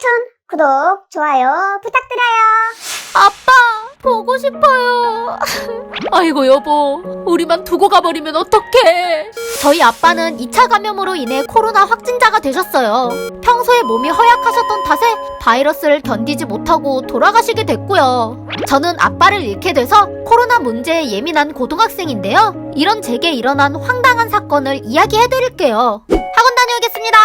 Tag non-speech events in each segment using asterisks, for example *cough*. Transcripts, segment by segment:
추천, 구독, 좋아요 부탁드려요. 아빠, 보고 싶어요. *laughs* 아이고, 여보. 우리만 두고 가버리면 어떡해. 저희 아빠는 2차 감염으로 인해 코로나 확진자가 되셨어요. 평소에 몸이 허약하셨던 탓에 바이러스를 견디지 못하고 돌아가시게 됐고요. 저는 아빠를 잃게 돼서 코로나 문제에 예민한 고등학생인데요. 이런 제게 일어난 황당한 사건을 이야기해드릴게요. 학원 다녀오겠습니다.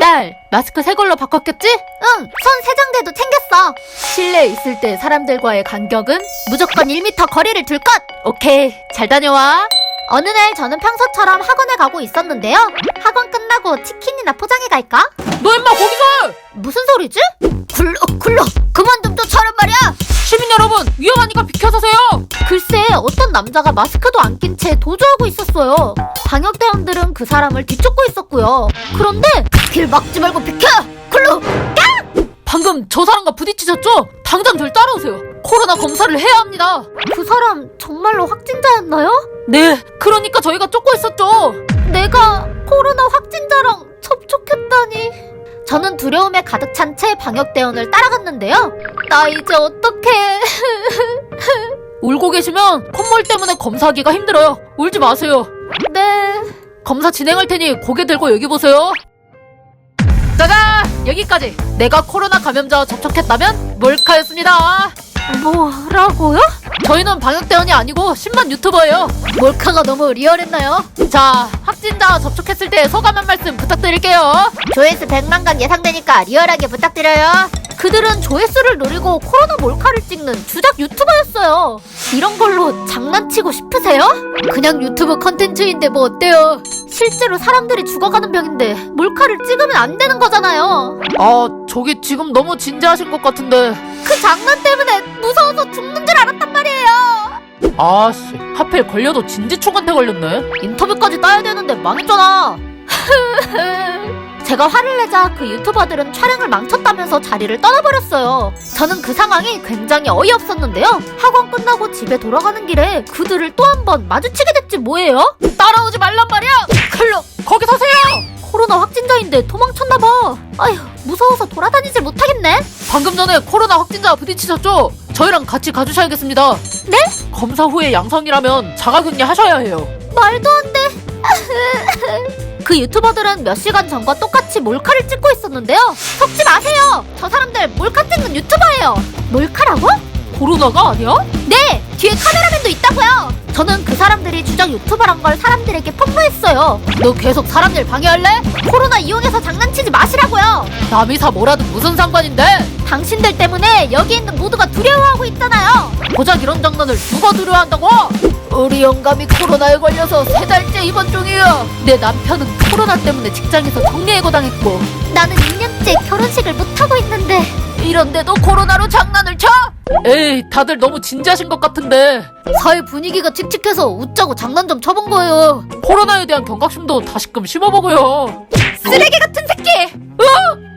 딸, 마스크 새 걸로 바꿨겠지? 응, 손 세정제도 챙겼어. 실내에 있을 때 사람들과의 간격은 무조건 1m 거리를 둘 것! 오케이, 잘 다녀와. 어느 날 저는 평소처럼 학원에 가고 있었는데요. 학원 끝나고 치킨이나 포장해 갈까? 너 임마 거기서! 무슨 소리지? 굴 남자가 마스크도 안 낀 채 도주하고 있었어요. 방역대원들은 그 사람을 뒤쫓고 있었고요. 그런데 길 막지 말고 비켜! 굴러! 방금 저 사람과 부딪히셨죠? 당장 절 따라오세요. 코로나 검사를 해야 합니다. 그 사람 정말로 확진자였나요? 네, 그러니까 저희가 쫓고 있었죠. 내가 코로나 확진자랑 접촉했다니. 저는 두려움에 가득 찬 채 방역 대원을 따라갔는데요. 나 이제 어떡해. *laughs* 울고 계시면 콧물 때문에 검사하기가 힘들어요. 울지 마세요. 네. 검사 진행할 테니 고개 들고 여기 보세요. 짜잔! 여기까지. 내가 코로나 감염자와 접촉했다면 몰카였습니다. 뭐라고요? 저희는 방역 대원이 아니고 신만 유튜버예요. 몰카가 너무 리얼했나요? 자, 확진자와 접촉했을 때 소감 한 말씀 부탁드릴게요. 조회수 100만 강 예상되니까 리얼하게 부탁드려요. 그들은 조회수를 노리고 코로나 몰카를 찍는 주작 유튜버였어요. 이런 걸로 장난치고 싶으세요? 그냥 유튜브 컨텐츠인데 뭐 어때요? 실제로 사람들이 죽어가는 병인데 몰카를 찍으면 안 되는 거잖아요. 아, 저기 지금 너무 진지하신 것 같은데. 그 장난 때문에 무서워서 죽는 줄 알았단 말이에요. 아씨, 하필 걸려도 진지충한테 걸렸네. 인터뷰까지 따야 되는데 망했잖아. *laughs* 제가 화를 내자 그 유튜버들은 촬영을 망쳤다면서 자리를 떠나버렸어요. 저는 그 상황이 굉장히 어이없었는데요. 학원 끝나고 집에 돌아가는 길에 그들을 또 한 번 마주치게 됐지 뭐예요? 따라오지 말란 말이야! 클로 거기 서세요! 코로나 확진자인데 도망쳤나봐. 아휴 무서워서 돌아다니질 못하겠네. 방금 전에 코로나 확진자 부딪히셨죠? 저희랑 같이 가주셔야겠습니다. 네? 검사 후에 양성이라면 자가격리 하셔야 해요. 말도 안 돼. *laughs* 그 유튜버들은 몇 시간 전과 똑같이 몰카를 찍고 있었는데요. 속지 마세요. 저 사람들 몰카 찍는 유튜버예요. 몰카라고? 코로나가 아니야? 네, 뒤에 카메라맨도 있다고요. 저는 그 사람들이 주작 유튜버란 걸 사람들에게 폭로했어요. 너 계속 사람들 방해할래? 코로나 이용해서 장난치지 마시라고요. 남이 사 뭐라도 무슨 상관인데? 당신들 때문에 여기 있는 모두가 두려워하고 있잖아요. 고작 이런 장난을 누가 두려워한다고? 우리 영감이 코로나에 걸려서 세 달째 입원 중이야. 내 남편은 코로나 때문에 직장에서 정리해고 당했고 나는 2년째 결혼식을 못하고 있는데 이런데도 코로나로 장난을 쳐? 에이, 다들 너무 진지하신 것 같은데 사회 분위기가 칙칙해서 웃자고 장난 좀 쳐본 거예요. 코로나에 대한 경각심도 다시금 심어보고요. 쓰레기 같은 새끼!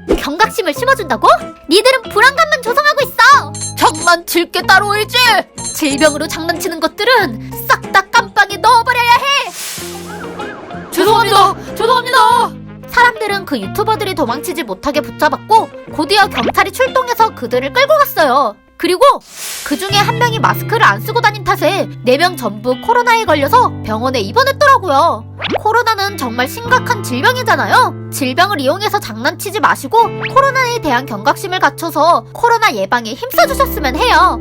어? 경각심을 심어준다고? 니들은 불안감만 조성하고 있어! 장난칠 게 따로 있지? 질병으로 장난치는 것들은 싹 다 깜빵에 넣어버려야 해! 죄송합니다. 죄송합니다. 사람들은 그 유튜버들이 도망치지 못하게 붙잡았고 곧이어 경찰이 출동해서 그들을 끌고 갔어요. 그리고 그 중에 한 명이 마스크를 안 쓰고 다닌 탓에 네 명 전부 코로나에 걸려서 병원에 입원했더라고요. 코로나는 정말 심각한 질병이잖아요. 질병을 이용해서 장난치지 마시고 코로나에 대한 경각심을 갖춰서 코로나 예방에 힘써주셨으면 해요.